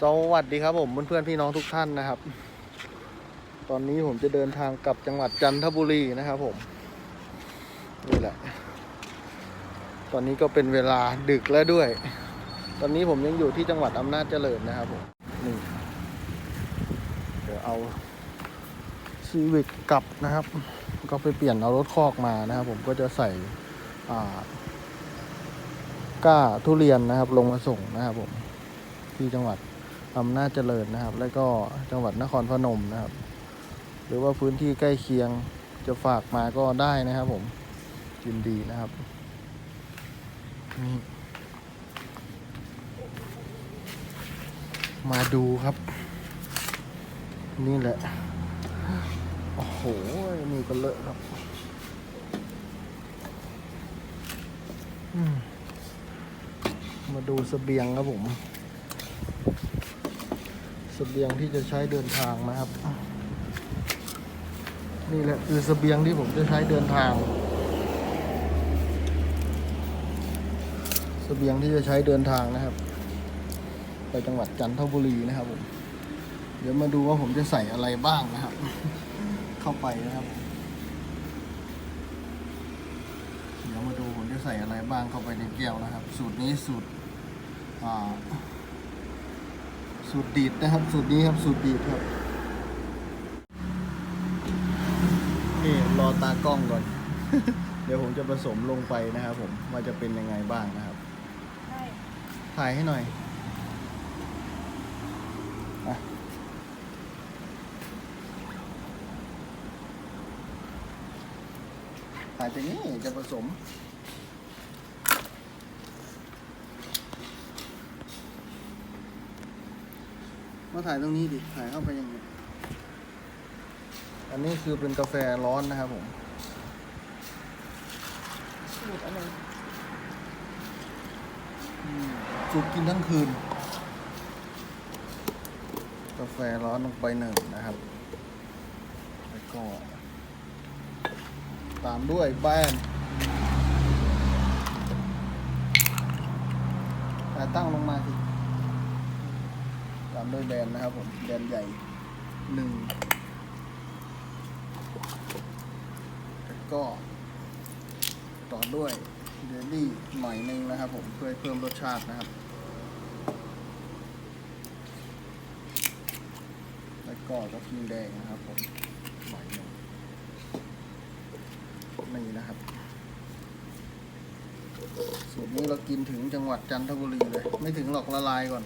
สวัสดีครับผมเพื่อนๆพี่น้องทุกท่านนะครับ ตอนนี้ผมจะเดินทางกลับจังหวัดจันทบุรีนะครับผมนี่แหละ ตอนนี้ก็เป็นเวลาดึกแล้วด้วย ตอนนี้ผมยังอยู่ที่จังหวัดอำนาจเจริญนะครับผมนี่เดี๋ยวเอาซีวิกกลับนะครับ ก็ไปเปลี่ยนเอารถคอกมานะครับ ผมก็จะใส่ก้าทุเรียนนะครับ ลงมาส่งนะครับผมที่จังหวัด อำนาจเจริญนะครับ แล้วก็จังหวัดนครพนมนะครับ หรือว่าพื้นที่ใกล้เคียงจะฝากมาก็ได้นะครับผมยินดีนะครับมาดูครับ นี่แหละ โอ้โห นี่ก็เลอะครับมมาดูเสบียงครับผม เสบียงที่จะใช้เดินทางนะครับ นี่แหละคือเสบียงที่ผมจะใช้เดินทางเสบียงที่จะใช้เดินทางนะครับ ไปจังหวัดจันทบุรีนะครับผมเดี๋ยวมาดูว่าผมจะใส่อะไรบ้างนะครับ เข้าไปนะครับเดี๋ยวมาดูผมจะใส่อะไรบ้างเข้าไปในแก้วนะครับ สูตรนี้สูตรอ่า สูตรดีดนะครับ สูตรนี้ครับสูตรดีดครับนี่รอตากล้องก่อน เดี๋ยวผมจะผสมลงไปนะครับผมว่าจะเป็นยังไงบ้างนะครับใช่ถ่ายให้หน่อยอะถ่ายจากนี้จะผสม มาถ่ายตรงนี้ดิ ถ่ายเข้าไปอย่างนี้อันนี้คือเป็นกาแฟร้อนนะครับผม สูตรอะไรสูบกินทั้งคืน กาแฟร้อนลงไปหนึ่งนะครับ แล้วก็ ตามด้วยแป้งแต่ตั้งลงมาสิตามด้วยแบนนะครับผมแบนใหญ่หนึ่งแล้วก็ ต่อด้วยเดลี่หน่อยหนึงนะครับผมเพื่อเพิ่มรสชาตินะครับ แล้วก็กระเทียมแดงนะครับผมหน่อยนึงนี่นะครับสูตรนี้เรากินถึงจังหวัดจันทบุรีเลย ไม่ถึงหรอกละลายก่อน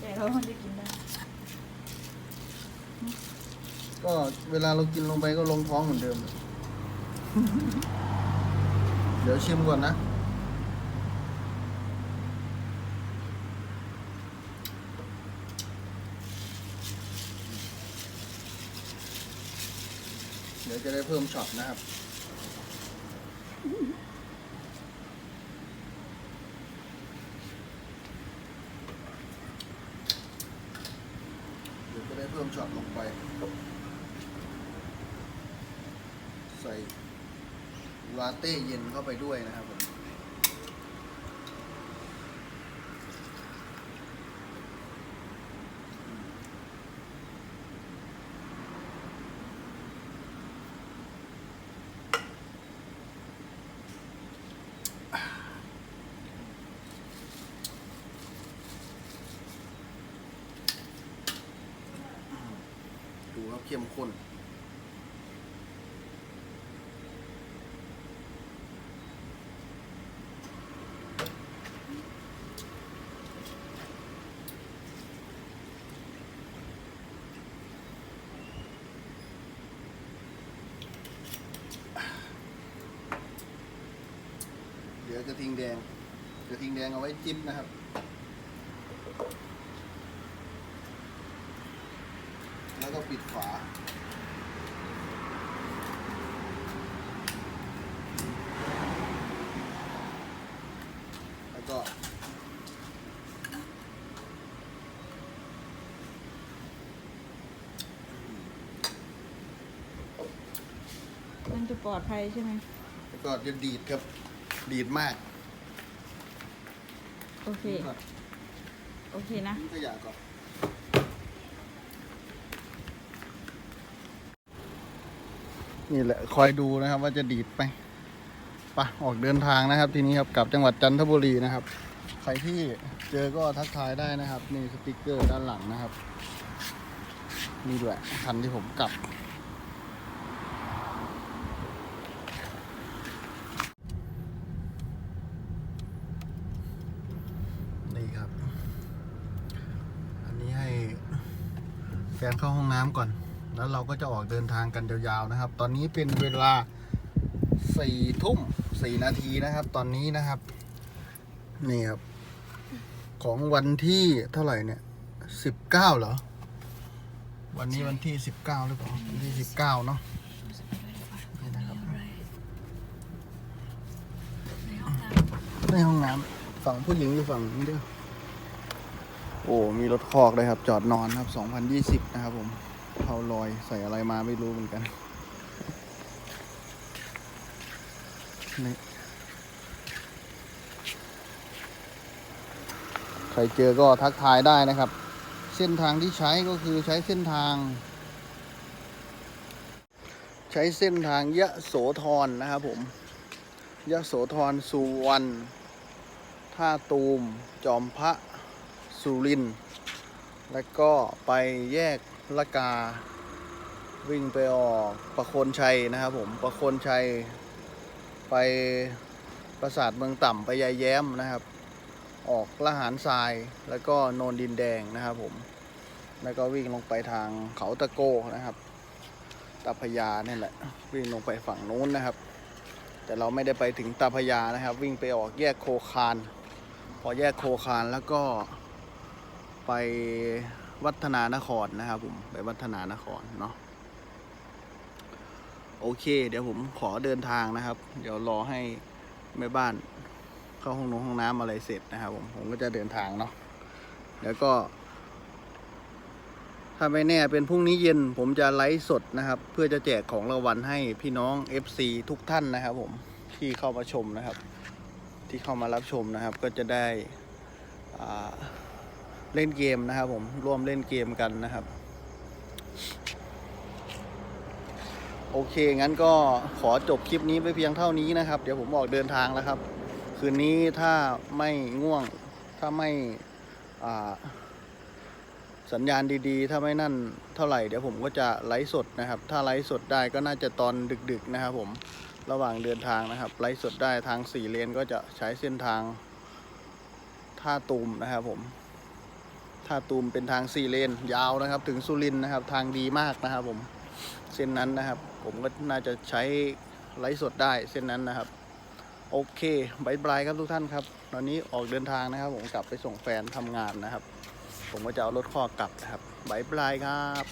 แน่ใจแล้วมันจะกินได้ก็เวลาเรากินลงไปก็ลงท้องเหมือนเดิม เดี๋ยวชิมก่อนนะ เดี๋ยวจะได้เพิ่มช็อตนะครับ เดี๋ยวจะ ได้เพิ่มช็อตลงไป ใส่ลาเต้เย็นเข้าไปด้วยนะครับผม เข้มข้นเดี๋ยวกระทิงแดง กระทิงแดงเอาไว้จิ้มนะครับ แล้วก็ปิดฝาแล้วก็มันจะปลอดภัยใช่ไหมแล้วก็จะดีดครับ ดีดมากโอเค โอเคนะทิ้งขยะก่อน นี่แหละคอยดูนะครับ ว่าจะดีดไปไปะออกเดินทางนะครับ ทีนี้ครับกลับจังหวัดจันทบุรีนะครับ ใครที่เจอก็ทักทายได้นะครับ นี่สติกเกอร์ด้านหลังนะครับนี่ด้วยคันที่ผมกลับ นี่ครับ อันนี้ให้แฟนเข้าห้องน้ำก่อน แล้วเราก็จะออกเดินทางกันยาวๆนะครับ ตอนนี้เป็นเวลาสี่ทุ่มสี่นาทีนะครับ ตอนนี้นะครับ นี่ครับ ของวันที่เท่าไหร่เนี่ยสิบเก้าเหรอ วันนี้วันที่สิบเก้าหรือเปล่าวันที่สิบเก้าเนาะนี่นะครับในห้องน้ำฝั่งผู้หญิงอยู่ฝั่งนี้ด้วยโอ้ มีรถคอกเลยครับ จอดนอนครับ 2020 นะครับผม เผาลอยใส่อะไรมาไม่รู้เหมือนกันนี่ใครเจอก็ทักทายได้นะครับ เส้นทางที่ใช้ก็คือใช้เส้นทาง ใช้เส้นทางยะโสธรนะครับผมยะโสธรสุวรรณท่าตูม จอมพระสุรินทร์แล้วก็ไปแยก ละกา วิ่งไปออกประโคนชัยนะครับผมประโคนชัย ไปปราสาทเมืองต่ำไปยายแย้มนะครับ ออกละหารทรายแล้วก็โนนดินแดงนะครับผม แล้วก็วิ่งลงไปทางเขาตะโกนะครับตาพยาเนี่ยแหละ วิ่งลงไปฝั่งนู้นนะครับ แต่เราไม่ได้ไปถึงตาพยานะครับ วิ่งไปออกแยกโคคาน พอแยกโคคานแล้วก็ไป วัฒนานครนะครับผมไปวัฒนานครเนาะโอเค เดี๋ยวผมขอเดินทางนะครับ เดี๋ยวรอให้แม่บ้านเข้าห้องน้ำห้องน้ำอะไรเสร็จนะครับผมผมก็จะเดินทางเนาะแล้วก็ ถ้าไม่แน่เป็นพรุ่งนี้เย็นผมจะไลฟ์สดนะครับ เพื่อจะแจกของรางวัลให้พี่น้อง FC ทุกท่านนะครับ ผมที่เข้ามาชมนะครับ ที่เข้ามารับชมนะครับ ก็จะได้อ่า เล่นเกมนะครับผมร่วมเล่นเกมกันนะครับ โอเค งั้นก็ขอจบคลิปนี้ไปเพียงเท่านี้นะครับ เดี๋ยวผมออกเดินทางแล้วครับ คืนนี้ถ้าไม่ง่วง ถ้าไม่สัญญาณดีๆ ถ้าไม่นั่นเท่าไหร่เดี๋ยวผมก็จะไลฟ์สดนะครับ ถ้าไลฟ์สดได้ก็น่าจะตอนดึกๆนะครับ ผมระหว่างเดินทางนะครับ ไลฟ์สดได้ทางสี่เลนก็จะใช้เส้นทางท่าตูมนะครับผม ท่าตูมเป็นทางสี่เลน ยาวนะครับ ถึงสุรินนะครับ ทางดีมากนะครับผม เส้นนั้นนะครับ ผมก็น่าจะใช้ไลฟ์สดได้เส้นนั้นนะครับ โอเคบายบายครับทุกท่านครับ ตอนนี้ออกเดินทางนะครับ ผมกลับไปส่งแฟนทำงานนะครับ ผมก็จะเอารถข้อกลับนะครับบายบายครับ